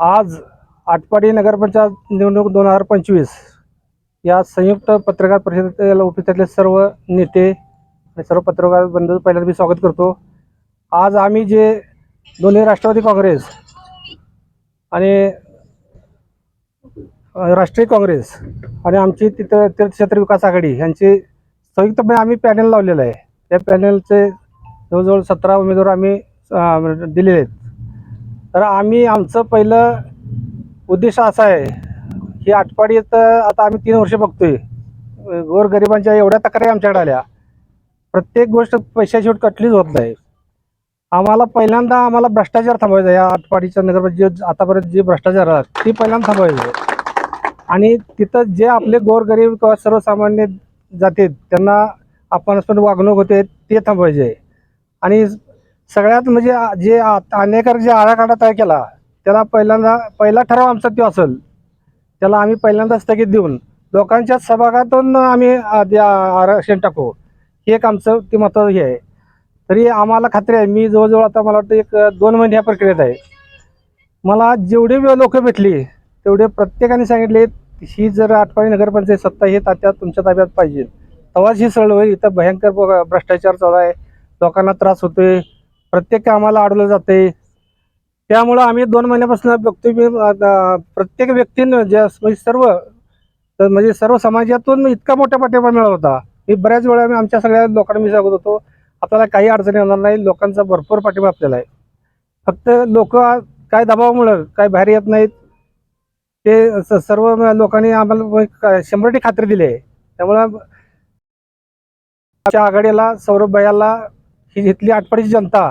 आज आटपाडी नगरपंचायत निवडणूक दोन हजार पंचवीस या संयुक्त पत्रकार परिषदेला उपस्थितले सर्व नेते आणि सर्व पत्रकार बंधू पहिल्यांदा मी स्वागत करतो. आज आम्ही जे दोन्ही राष्ट्रवादी काँग्रेस आणि राष्ट्रीय काँग्रेस आणि आमची तिथं तीर्थक्षेत्र विकास आघाडी यांची संयुक्तपणे आम्ही पॅनल लावलेलं आहे. त्या पॅनलचे जवळजवळ सतरा उमेदवार आम्ही दिलेले आहेत. तर आम्ही आमचं पहिलं उद्देश असा आहे की आटपाडीत आता आम्ही तीन वर्ष बघतोय. गोरगरिबांच्या एवढ्या तक्रारी आमच्याकडे आल्या. प्रत्येक गोष्ट पैशाशिवट कटलीच होत नाही. आम्हाला पहिल्यांदा आम्हाला भ्रष्टाचार थांबवायचा आहे. या आटपाडीच्या नगर जे आतापर्यंत जे भ्रष्टाचार आहेत ते पहिल्यांदा थांबवायचं. आणि तिथं जे आपले गोरगरीब किंवा सर्वसामान्य जाते त्यांना आपण वागणूक होते ते थांबवायचे. आणि सगळ्यात म्हणजे जे अनेकर जे आराखडा तयार केला त्याला पहिल्यांदा पहिला ठराव आमचा तो असेल. त्याला आम्ही पहिल्यांदा स्थगित देऊन लोकांच्या सभागातून आम्ही आरक्षण टाकू. हे एक आमचं ते महत्त्वाचं हे आहे. तरी आम्हाला खात्री आहे मी जवळजवळ आता मला वाटतं एक दोन महिने ह्या प्रक्रियेत आहे. मला जेवढे वेळ लोक भेटली तेवढे प्रत्येकाने सांगितले ही जर आठवणी नगरपंचायत सत्ता हे तात्या तुमच्या ताब्यात पाहिजे. तेव्हाच ही सरळ होईल. इथं भयंकर ब- भ्रष्टाचार चालू आहे. लोकांना त्रास होतोय. प्रत्येक कामाला अडवलं जाते. त्यामुळं आम्ही दोन महिन्यापासून बघतोय मी प्रत्येक व्यक्तीनं ज्या म्हणजे सर्व तर म्हणजे सर्व समाजातून इतका मोठा पाठिंबा मिळाला होता. मी बऱ्याच वेळा आम्ही आमच्या सगळ्या लोकांना मी सांगत होतो आपल्याला काही अडचणी येणार नाही लोकांचा भरपूर पाठिंबा आपल्याला आहे. फक्त लोक काय दबावामुळं काय बाहेर येत नाहीत ते सर्व लोकांनी आम्हाला क- शंभर टक्के खात्री दिली आहे. त्यामुळं आमच्या आघाडीला सौरभ भयाला ही इथली आटपाडीची जनता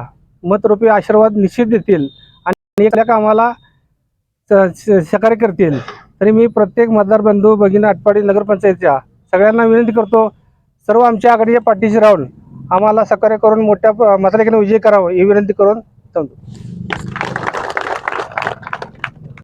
मतरूपी आशीर्वाद निश्चित देतील आणि एक कामाला स- स- सहकार्य करतील. तरी मी प्रत्येक मतदार बंधू भगिनी आटपाडी नगरपंचायतच्या सगळ्यांना विनंती करतो सर्व आमच्या आघाडीच्या पाठीशी राहून आम्हाला सहकार्य करून मोठ्या प- मताधिक्याने विजय करावं ही विनंती करून थांबतो.